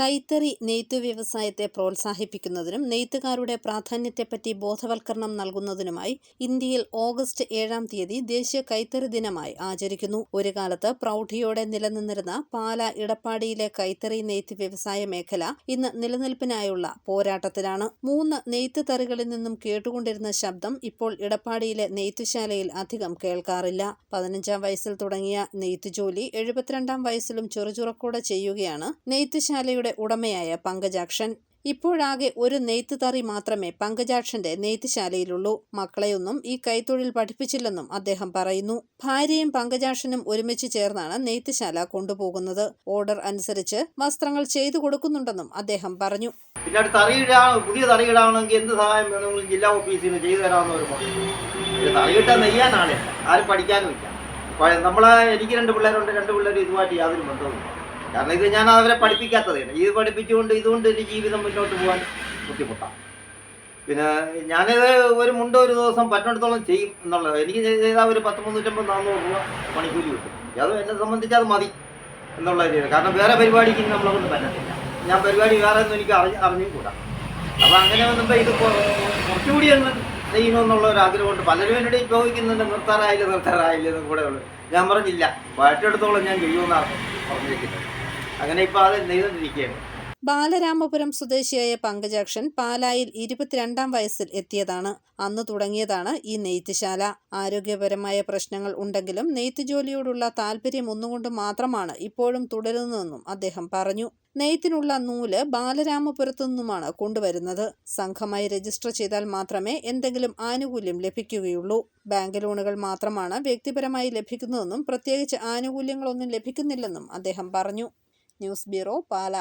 കൈത്തറി നെയ്ത്തു വ്യവസായത്തെ പ്രോത്സാഹിപ്പിക്കുന്നതിനും നെയ്ത്തുകാരുടെ പ്രാധാന്യത്തെപ്പറ്റി ബോധവൽക്കരണം നൽകുന്നതിനുമായി ഇന്ത്യയിൽ ഓഗസ്റ്റ് ഏഴാം തീയതി ദേശീയ കൈത്തറി ദിനമായി ആചരിക്കുന്നു. ഒരു കാലത്ത് പ്രൗഢിയോടെ നിലനിന്നിരുന്ന പാല ഇടപ്പാടിയിലെ കൈത്തറി നെയ്ത്ത് വ്യവസായ മേഖല ഇന്ന് നിലനിൽപ്പിനായുള്ള പോരാട്ടത്തിലാണ്. മൂന്ന് നെയ്ത്ത് തറികളിൽ നിന്നും കേട്ടുകൊണ്ടിരുന്ന ശബ്ദം ഇപ്പോൾ ഇടപ്പാടിയിലെ നെയ്ത്തുശാലയിൽ അധികം കേൾക്കാറില്ല. പതിനഞ്ചാം വയസ്സിൽ തുടങ്ങിയ നെയ്ത്ത് ജോലി എഴുപത്തിരണ്ടാം വയസ്സിലും ചെറുചുറക്കൂടെ ചെയ്യുകയാണ്. നെയ്ത്തുശാലയുടെ ഉടമയായ പങ്കജാക്ഷൻ. ഇപ്പോഴാകെ ഒരു നെയ്ത്ത് തറി മാത്രമേ പങ്കജാക്ഷന്റെ നെയ്ത്തുശാലയിലുള്ളൂ. മക്കളെയൊന്നും ഈ കൈത്തൊഴിൽ പഠിപ്പിച്ചില്ലെന്നും അദ്ദേഹം പറയുന്നു. ഭാര്യയും പങ്കജാക്ഷനും ഒരുമിച്ച് ചേർന്നാണ് നെയ്ത്തുശാല കൊണ്ടുപോകുന്നത്. ഓർഡർ അനുസരിച്ച് വസ്ത്രങ്ങൾ ചെയ്തു കൊടുക്കുന്നുണ്ടെന്നും അദ്ദേഹം പറഞ്ഞു. പിന്നെ അടുത്ത് തറിയിടാ പുതിയ തറിയിടാണെങ്കിൽ എന്ത് സഹായം വേണമെങ്കിലും ജില്ലാ ഓഫീസിൽ നിന്ന് ചെയ്തു തരാമെന്ന് ഒരു തറിയിട്ട ആളില്ല ആരും പഠിക്കാനും ഇല്ല. നമ്മളെ എനിക്ക് രണ്ട് പിള്ളേരുണ്ട് രണ്ട് പിള്ളേർ ഇതുമായിട്ട് യാതൊരു ബന്ധവുമില്ല. കാരണം ഇത് ഞാൻ അവരെ പഠിപ്പിക്കാത്തതാണ്. ഇത് പഠിപ്പിച്ചുകൊണ്ട് ഇതുകൊണ്ട് എന്റെ ജീവിതം മുന്നോട്ട് പോകാൻ ബുദ്ധിമുട്ടാണ്. പിന്നെ ഞാനിത് ഒരു മുണ്ട ഒരു ദിവസം പറ്റിടത്തോളം ചെയ്യും എന്നുള്ളത്. എനിക്ക് ചെയ്താൽ ഒരു പത്ത് മുന്നൂറ്റമ്പത് നാന്നൂറ് രൂപ മണിക്കൂലി കിട്ടും. അത് എന്നെ സംബന്ധിച്ച് അത് മതി എന്നുള്ള രീതിയിൽ. കാരണം വേറെ പരിപാടിക്ക് നമ്മളെ കൊണ്ട് പറ്റത്തില്ല. ഞാൻ പരിപാടി വേറെ ഒന്നും എനിക്ക് അറിഞ്ഞ് അറിഞ്ഞും കൂടാ അപ്പോൾ അങ്ങനെ വന്നപ്പോൾ ഇത് കുറച്ചുകൂടി ഒന്ന് ചെയ്യണമെന്നുള്ള ഒരു ആഗ്രഹം കൊണ്ട് പലരും എന്നോട് ചോദിക്കുന്നുണ്ട് നിർത്താറായില്ല നിർത്താറായില്ല എന്നും കൂടെ ഉള്ളു. ഞാൻ പറഞ്ഞില്ല. പാട്ടെടുത്തോളം ഞാൻ ചെയ്യുമെന്നാണ് പറഞ്ഞിരിക്കുന്നത്. അങ്ങനെ ഇപ്പോൾ അത് ബാലരാമപുരം സ്വദേശിയായ പങ്കജാക്ഷൻ പാലായിൽ ഇരുപത്തിരണ്ടാം വയസ്സിൽ എത്തിയതാണ്. അന്ന് തുടങ്ങിയതാണ് ഈ നെയ്ത്തുശാല. ആരോഗ്യപരമായ പ്രശ്നങ്ങൾ ഉണ്ടെങ്കിലും നെയ്ത്ത് ജോലിയോടുള്ള താല്പര്യം ഒന്നുകൊണ്ട് മാത്രമാണ് ഇപ്പോഴും തുടരുന്നതെന്നും അദ്ദേഹം പറഞ്ഞു. നെയ്ത്തിനുള്ള നൂൽ ബാലരാമപുരത്തു നിന്നുമാണ് കൊണ്ടുവരുന്നത്. സംഘമായി രജിസ്റ്റർ ചെയ്താൽ മാത്രമേ എന്തെങ്കിലും ആനുകൂല്യം ലഭിക്കുകയുള്ളൂ. ബാങ്ക് ലോണുകൾ മാത്രമാണ് വ്യക്തിപരമായി ലഭിക്കുന്നതെന്നും പ്രത്യേകിച്ച് ആനുകൂല്യങ്ങളൊന്നും ലഭിക്കുന്നില്ലെന്നും അദ്ദേഹം പറഞ്ഞു. News bureau Pala.